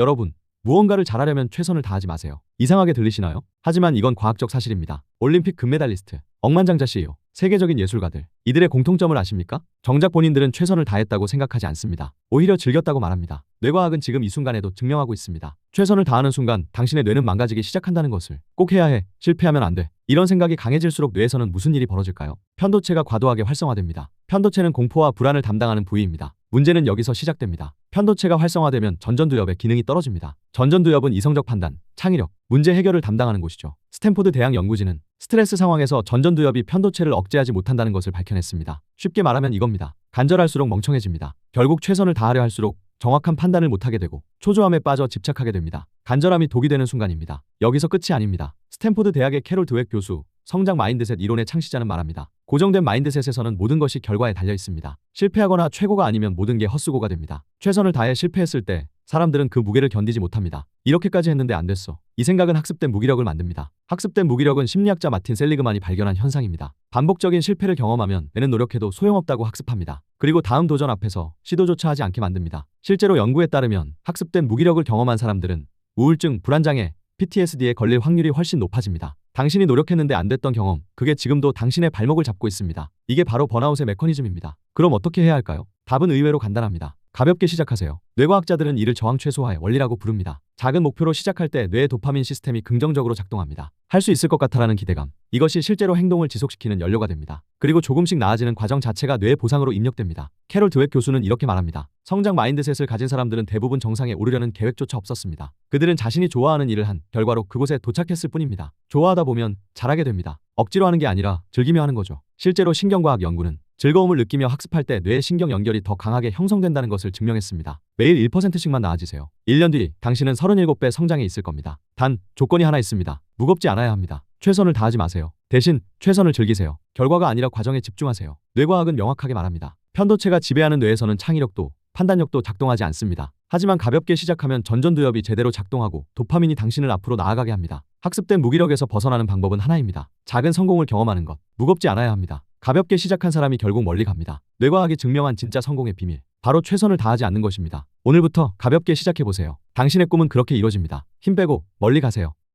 여러분, 무언가를 잘하려면 최선을 다하지 마세요. 이상하게 들리시나요? 하지만 이건 과학적 사실입니다. 올림픽 금메달리스트, 억만장자 CEO, 세계적인 예술가들, 이들의 공통점을 아십니까? 정작 본인들은 최선을 다했다고 생각하지 않습니다. 오히려 즐겼다고 말합니다. 뇌과학은 지금 이 순간에도 증명하고 있습니다. 최선을 다하는 순간 당신의 뇌는 망가지기 시작한다는 것을 꼭 해야 해. 실패하면 안 돼. 이런 생각이 강해질수록 뇌에서는 무슨 일이 벌어질까요? 편도체가 과도하게 활성화됩니다. 편도체는 공포와 불안을 담당하는 부위입니다. 문제는 여기서 시작됩니다. 편도체가 활성화되면 전전두엽의 기능이 떨어집니다. 전전두엽은 이성적 판단, 창의력, 문제 해결을 담당하는 곳이죠. 스탠포드 대학 연구진은 스트레스 상황에서 전전두엽이 편도체를 억제하지 못한다는 것을 밝혀냈습니다. 쉽게 말하면 이겁니다. 간절할수록 멍청해집니다. 결국 최선을 다하려 할수록 정확한 판단을 못하게 되고 초조함에 빠져 집착하게 됩니다. 간절함이 독이 되는 순간입니다. 여기서 끝이 아닙니다. 스탠포드 대학의 캐롤 드웩 교수, 성장 마인드셋 이론의 창시자는 말합니다. 고정된 마인드셋에서는 모든 것이 결과에 달려 있습니다. 실패하거나 최고가 아니면 모든 게 헛수고가 됩니다. 최선을 다해 실패했을 때 사람들은 그 무게를 견디지 못합니다. 이렇게까지 했는데 안 됐어. 이 생각은 학습된 무기력을 만듭니다. 학습된 무기력은 심리학자 마틴 셀리그만이 발견한 현상입니다. 반복적인 실패를 경험하면 뇌는 노력해도 소용없다고 학습합니다. 그리고 다음 도전 앞에서 시도조차 하지 않게 만듭니다. 실제로 연구에 따르면 학습된 무기력을 경험한 사람들은 우울증, 불안장애, PTSD에 걸릴 확률이 훨씬 높아집니다. 당신이 노력했는데 안 됐던 경험, 그게 지금도 당신의 발목을 잡고 있습니다. 이게 바로 번아웃의 메커니즘입니다. 그럼 어떻게 해야 할까요? 답은 의외로 간단합니다. 가볍게 시작하세요. 뇌과학자들은 이를 저항 최소화의 원리라고 부릅니다. 작은 목표로 시작할 때 뇌의 도파민 시스템이 긍정적으로 작동합니다. 할 수 있을 것 같아라는 기대감. 이것이 실제로 행동을 지속시키는 연료가 됩니다. 그리고 조금씩 나아지는 과정 자체가 뇌의 보상으로 입력됩니다. 캐롤 드웩 교수는 이렇게 말합니다. 성장 마인드셋을 가진 사람들은 대부분 정상에 오르려는 계획조차 없었습니다. 그들은 자신이 좋아하는 일을 한 결과로 그곳에 도착했을 뿐입니다. 좋아하다 보면 잘하게 됩니다. 억지로 하는 게 아니라 즐기며 하는 거죠. 실제로 신경과학 연구는 즐거움을 느끼며 학습할 때 뇌의 신경 연결이 더 강하게 형성된다는 것을 증명했습니다. 매일 1%씩만 나아지세요. 1년 뒤 당신은 37배 성장해 있을 겁니다. 단 조건이 하나 있습니다. 무겁지 않아야 합니다. 최선을 다하지 마세요. 대신 최선을 즐기세요. 결과가 아니라 과정에 집중하세요. 뇌과학은 명확하게 말합니다. 편도체가 지배하는 뇌에서는 창의력도 판단력도 작동하지 않습니다. 하지만 가볍게 시작하면 전전두엽이 제대로 작동하고 도파민이 당신을 앞으로 나아가게 합니다. 학습된 무기력에서 벗어나는 방법은 하나입니다. 작은 성공을 경험하는 것. 무겁지 않아야 합니다. 가볍게 시작한 사람이 결국 멀리 갑니다. 뇌과학이 증명한 진짜 성공의 비밀. 바로 최선을 다하지 않는 것입니다. 오늘부터 가볍게 시작해보세요. 당신의 꿈은 그렇게 이루어집니다. 힘 빼고 멀리 가세요.